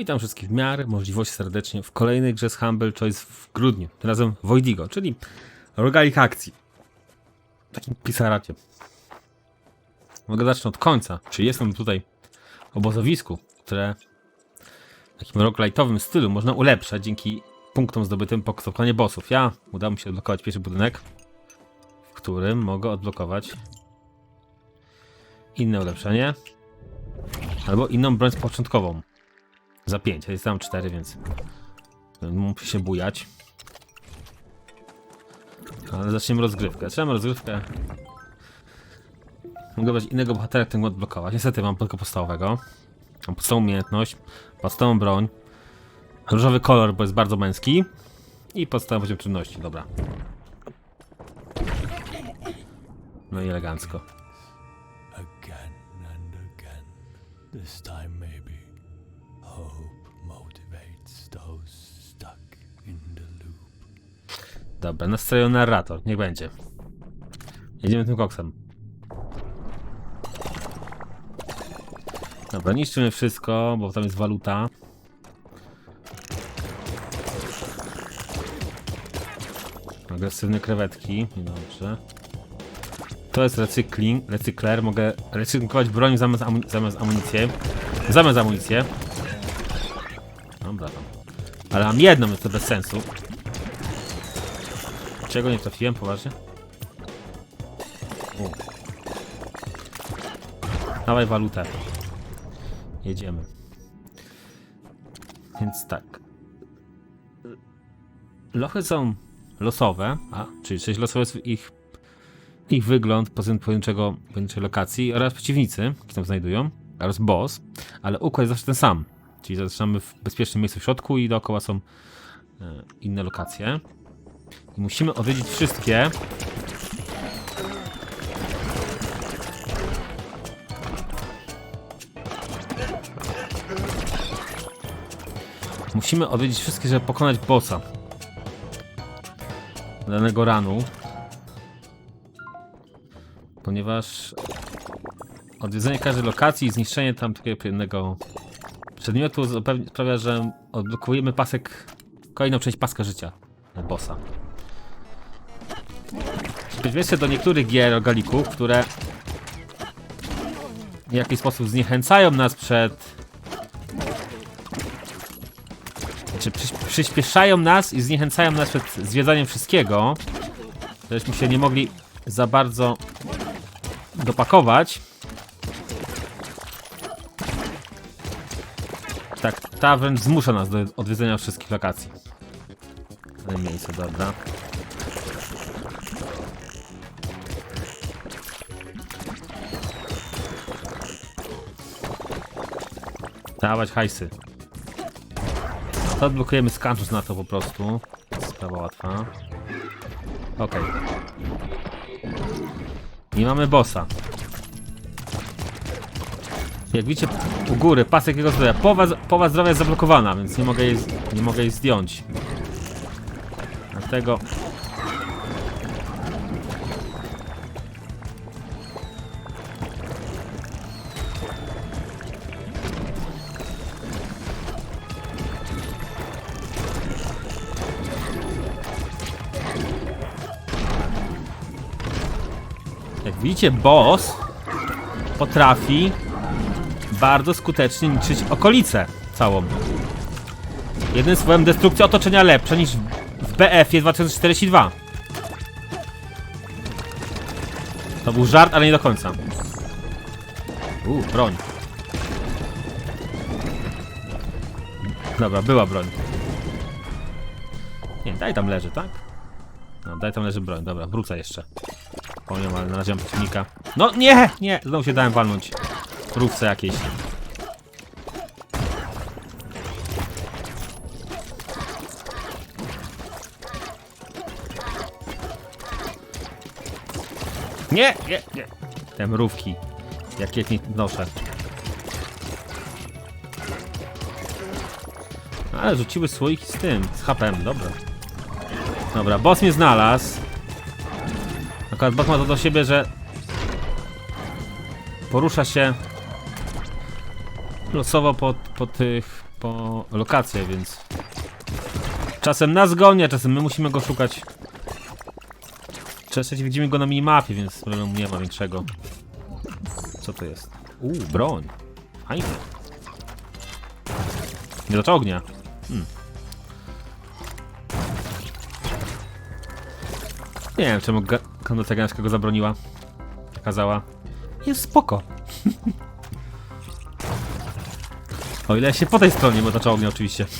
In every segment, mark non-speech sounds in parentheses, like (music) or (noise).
Witam wszystkich w miarę możliwości serdecznie w kolejnej grze z Humble Choice w grudniu. Tym razem Voidigo, czyli rogalik akcji. Takim pisaracie. Mogę zacząć od końca. Czyli jestem tutaj w obozowisku, które w takim roguelite'owym stylu można ulepszać dzięki punktom zdobytym po pokonaniu bossów. Ja udało mi się odblokować pierwszy budynek, w którym mogę odblokować inne ulepszenie albo inną broń początkową. Za 5, a jest tam 4, więc musi się bujać. Ale zaczniemy rozgrywkę. Zaczynamy rozgrywkę. Mogę brać innego bohatera, którego odblokować. Niestety mam tylko podstawowego. Mam podstawową umiejętność, podstawową broń, różowy kolor, bo jest bardzo męski i podstawowy poziom trudności. Dobra. No i elegancko. again and again. This time, maybe Dobra, nastrojony narrator, niech będzie. Jedziemy tym koksem. Dobra, niszczymy wszystko, bo tam jest waluta. Agresywne krewetki, niedobrze. To jest recykling, recykler, mogę recyklingować broń zamiast, amu zamiast amunicję. Zamiast amunicję. Dobra tam. Ale mam jedną, jest to bez sensu. Czego nie trafiłem, poważnie? U. Dawaj walutę. Jedziemy. Więc tak. Lochy są losowe, a, czyli czyli losowe jest ich, ich wygląd pojedynczego, pojedynczej lokacji oraz przeciwnicy, którzy tam znajdują, oraz boss, ale układ jest zawsze ten sam. Czyli zaczynamy w bezpiecznym miejscu w środku i dookoła są e, inne lokacje. Musimy odwiedzić wszystkie. Musimy odwiedzić wszystkie, żeby pokonać bossa. Danego ranu. Ponieważ odwiedzenie każdej lokacji i zniszczenie tam takiego jednego przedmiotu sprawia, że odblokujemy pasek, kolejną część paska życia bossa. W przeciwieństwie do niektórych gier rogalików, które w jakiś sposób zniechęcają nas przed... Czy przyś- przyspieszają nas i zniechęcają nas przed zwiedzaniem wszystkiego, żeśmy się nie mogli za bardzo dopakować. Tak, ta wręcz zmusza nas do odwiedzenia wszystkich lokacji. Ale miejsce, dobra. Dawać hajsy. To odblokujemy skantus na to po prostu. Sprawa łatwa. Okej. I mamy bossa. Jak widzicie u góry, pasek jego zdrowia. Połowa, połowa zdrowia jest zablokowana, więc nie mogę jej, nie mogę jej zdjąć. Dlatego... Jak widzicie, boss potrafi bardzo skutecznie niszczyć okolicę całą. Jednym słowem, destrukcja otoczenia lepsza niż w BF-ie 2042. To był żart, ale nie do końca. Uuu, broń. Dobra, była broń. Nie, daj tam leży, tak? No, daj tam leży broń, dobra, wrócę jeszcze. Powiem, ale na razie mam przeciwnika. No nie, nie, znowu się dałem walnąć. Rówce jakieś. Nie, nie, nie. Te mrówki. Jakie nie noszę. Ale rzuciły słoiki z tym, z HP-em, dobra. Dobra, boss mnie znalazł. Akurat boss ma to do siebie, że porusza się losowo po, po tych po lokację, więc czasem nas goni, a czasem my musimy go szukać. Czasem widzimy go na minimapie, więc problemu nie ma większego. Co to jest? Uuu, broń. Fajnie. Nie do ognia. Hmm. Nie wiem, czemu ga- Kandotegańska go zabroniła. Kazała. Jest spoko. (laughs) o ile się po tej stronie motacza ognia oczywiście. (laughs)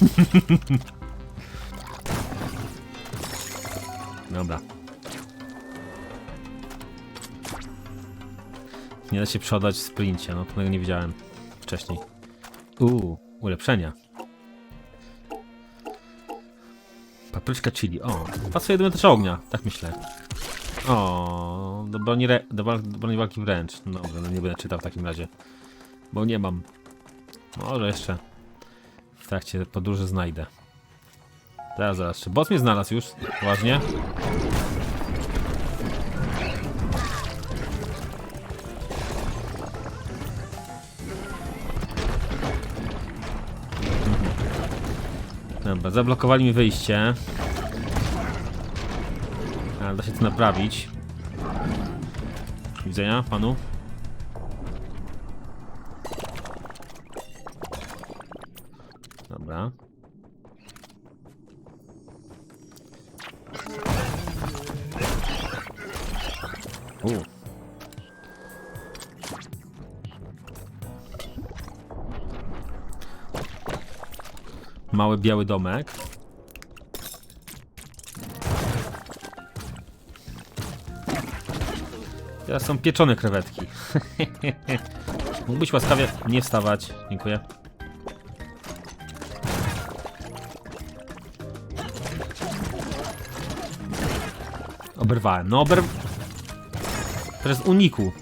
Dobra. Nie da się przodać w sprincie, no tego nie widziałem wcześniej. Uuu, ulepszenia. Papryczka chili, o, pasuje do motacza ognia, tak myślę. O, do broni, re, do, wal- do broni walki wręcz. No Dobra, no nie będę czytał w takim razie. Bo nie mam. Może jeszcze w trakcie podróży znajdę. Zaraz, zaraz. Czy boss mnie znalazł już? Poważnie? Dobra, zablokowali mi wyjście. Ale da się to naprawić. Widzenia panu? Mały biały domek. Teraz są pieczone krewetki. (laughs) Mógłbyś łaskawie nie wstawać. Dziękuję. Oberwałem. No ober... Teraz uniku.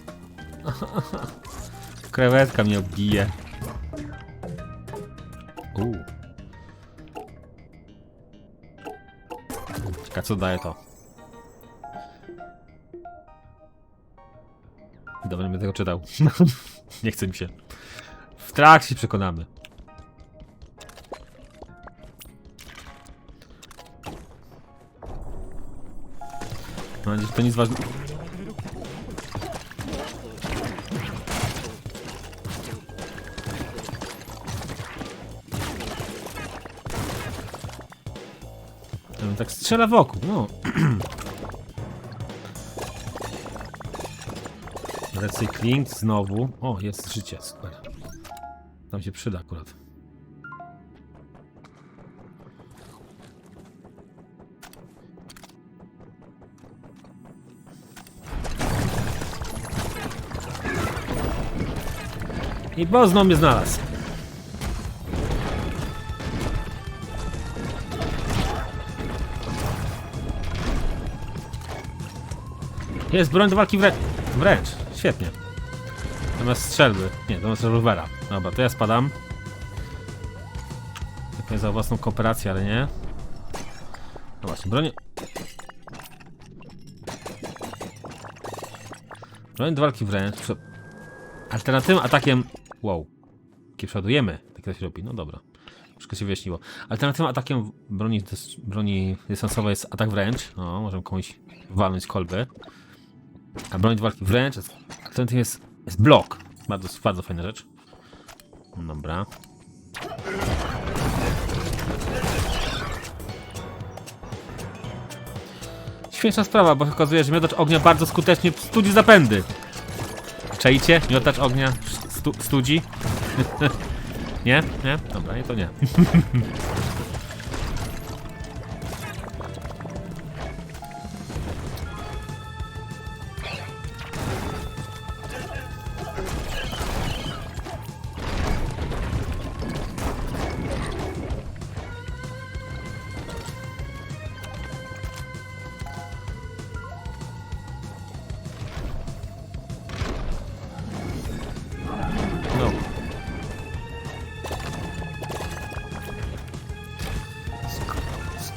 (laughs) Krewetka mnie obije. Ciekawe co daje to. Dobra, nie będę tego czytał. (laughs) nie chce mi się. W trakcie przekonamy. Mam nadzieję, że to nic ważnego. Tak strzela wokół, no. (clears throat) Recykling znowu. O, jest życie, super. Tam się przyda akurat. I boss znowu mnie znalazł. Jest broń do walki wrę wręcz. Świetnie. Zamiast strzelby. Nie, zamiast rewolwera. Dobra, to ja spadam. Dziękuję za własną kooperację, ale nie. No właśnie, broń... Broń do walki wręcz. Alternatywnym atakiem... Wow. Jakie przodujemy. Tak to się robi. No dobra. Wszystko się wyjaśniło. Alternatywnym atakiem broni, broni dystansowej jest atak wręcz. No, możemy komuś walnąć z kolby. A broń do walki wręcz, alternatywnie jest, jest blok. Bardzo, bardzo fajna rzecz. Dobra. Śmieszna sprawa, bo się że miotacz ognia bardzo skutecznie studzi zapędy. Czajcie? Miotacz ognia stu, studzi? (laughs) nie? Nie? Dobra, nie to nie. (laughs)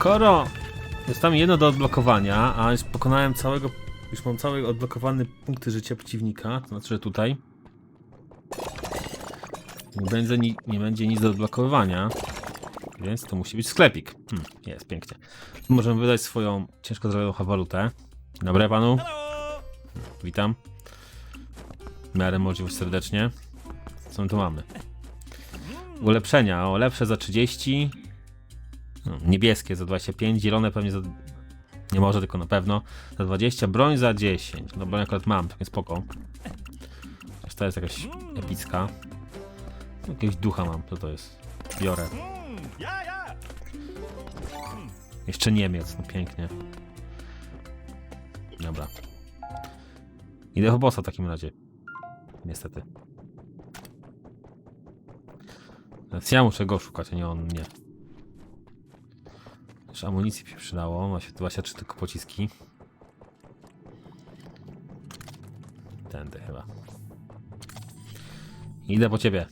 Skoro jest tam jedno do odblokowania, a już pokonałem całego, już mam cały odblokowany punkty życia przeciwnika, to znaczy, że tutaj. Nie będzie, ni nie będzie nic do odblokowywania, więc to musi być sklepik. Hmm, jest, pięknie. Tu możemy wydać swoją ciężko zrobioną walutę. Dobry panu. Witam. W miarę możliwość serdecznie. Co my tu mamy? Ulepszenia. O, lepsze za 30. No, niebieskie za 25. Zielone pewnie za... Nie może, tylko na pewno. Za 20. Broń za 10. No broń akurat mam, takie spoko. Chociaż to jest jakaś epicka. Jakiegoś ducha mam, co to jest? Biorę. Jeszcze Niemiec, no pięknie. Dobra. Idę po bossa w takim razie. Niestety. Więc ja muszę go szukać, a nie on mnie. Też amunicji się przydało. Ma się 23 tylko pociski. Tędy chyba. Idę po ciebie.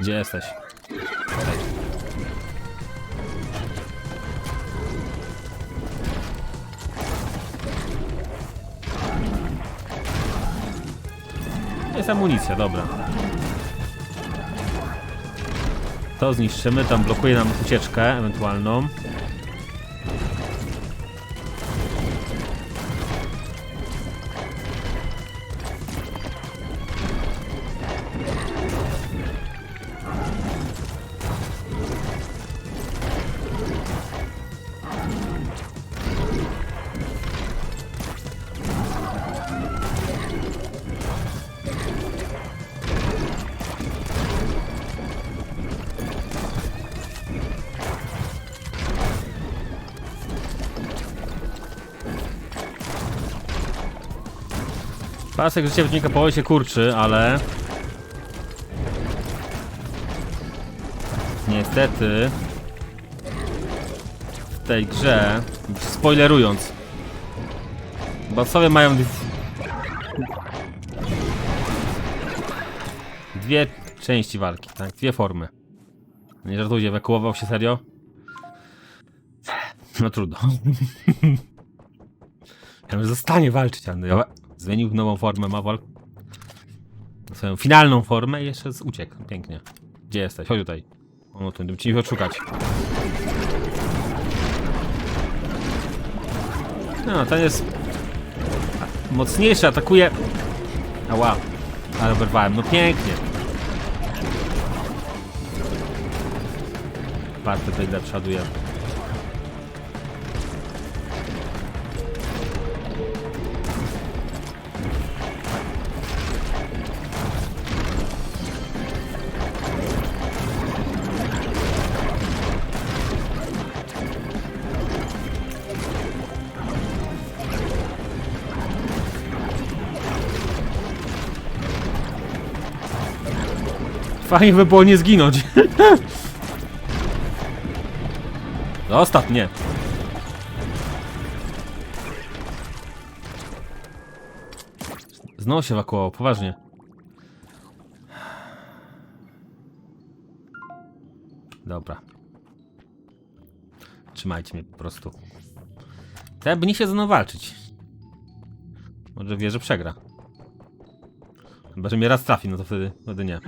Gdzie jesteś? Jest amunicja, dobra. To zniszczymy, tam blokuje nam ucieczkę ewentualną. Pasek życia przeciwnika powoli się kurczy, ale... Niestety... W tej grze, spoilerując, bossowie mają dwie części walki, tak? Dwie formy. Nie żartujcie, ewakuował się serio? No trudno. (laughs) Ja bym zostanie walczyć, ja- zmienił nową formę, ma walk. Swoją finalną formę i jeszcze uciekł. Pięknie. Gdzie jesteś? Chodź tutaj. O, tu będziemy ci odszukać. No, ten jest mocniejszy, atakuje. Ała, ale oberwałem. No pięknie. Partę tutaj przoduję. Fajnie by było nie zginąć. Zostaw mnie. Znowu się ewakuował, poważnie. Dobra. Trzymajcie mnie po prostu. To by nie się ze mną walczyć. Może wie, że przegra. Chyba, że mnie raz trafi, no to wtedy, wtedy nie.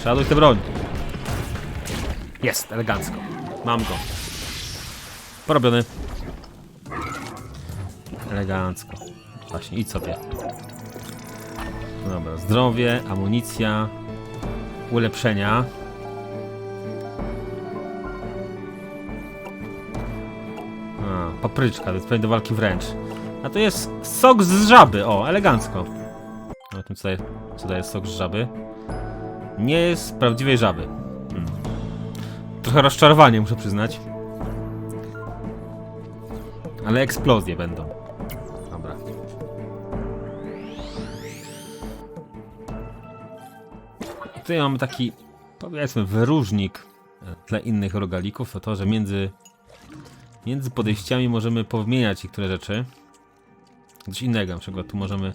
Przeładuj tę broń. Jest, elegancko. Mam go. Porobiony. Elegancko. Właśnie, idź sobie. Dobra, zdrowie, amunicja, ulepszenia. A, papryczka, to jest pewnie do walki wręcz. A to jest sok z żaby, o, elegancko. O tym co daje, co daje sok z żaby. Nie jest prawdziwej żaby. Hmm. Trochę rozczarowanie, muszę przyznać. Ale eksplozje będą. Dobra. Tutaj mamy taki, powiedzmy, wyróżnik tle innych rogalików, to to, że między, między podejściami możemy powmieniać niektóre rzeczy. Coś innego, na przykład tu możemy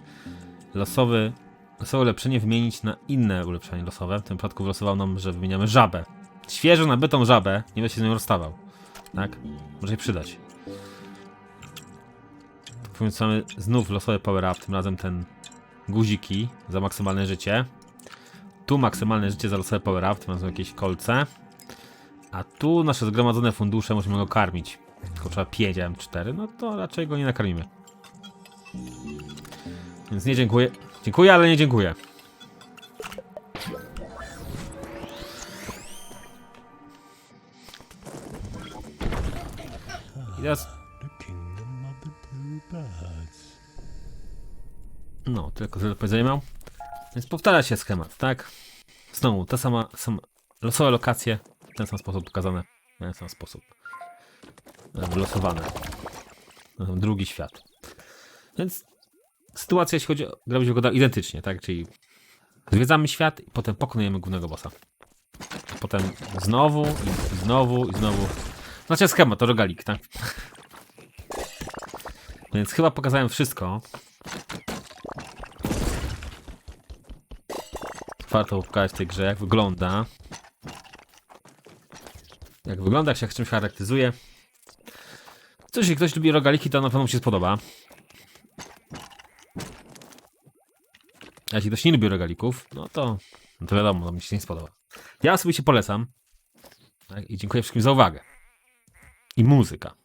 losowy, losowe ulepszenie wymienić na inne ulepszenie losowe. W tym przypadku wylosował nam, że wymieniamy żabę. Świeżo nabytą żabę, nie będę się z nią rozstawał. Tak? Może się przydać. Mamy znów losowy power up, tym razem ten guziki za maksymalne życie. Tu maksymalne życie za losowe power up, tym razem jakieś kolce. A tu nasze zgromadzone fundusze możemy go karmić. Tylko trzeba 5, ja mam 4, no to raczej go nie nakarmimy. Więc nie dziękuję. Dziękuję, ale nie dziękuję. Teraz. No, tylko tyle powiedzenia miał. Więc powtarza się schemat, tak? Znowu, ta sama, sama losowe lokacje, w ten sam sposób pokazane, w ten sam sposób e, wylosowane. No, Drugi świat. Więc sytuacja, jeśli chodzi o grę, wyglądała identycznie, tak? Czyli zwiedzamy świat i potem pokonujemy głównego bossa. Potem znowu i znowu i znowu. Znaczy schemat, to rogalik, tak? Więc chyba pokazałem wszystko. warto pokazać w tej grze, jak wygląda. Jak wygląda, jak się czymś charakteryzuje. Co, jeśli ktoś lubi rogaliki, to na pewno mu się spodoba. A jeśli ktoś nie lubi rogalików, no to, no to wiadomo, mi się nie spodoba. Ja osobiście polecam. Tak, I dziękuję wszystkim za uwagę. I muzyka.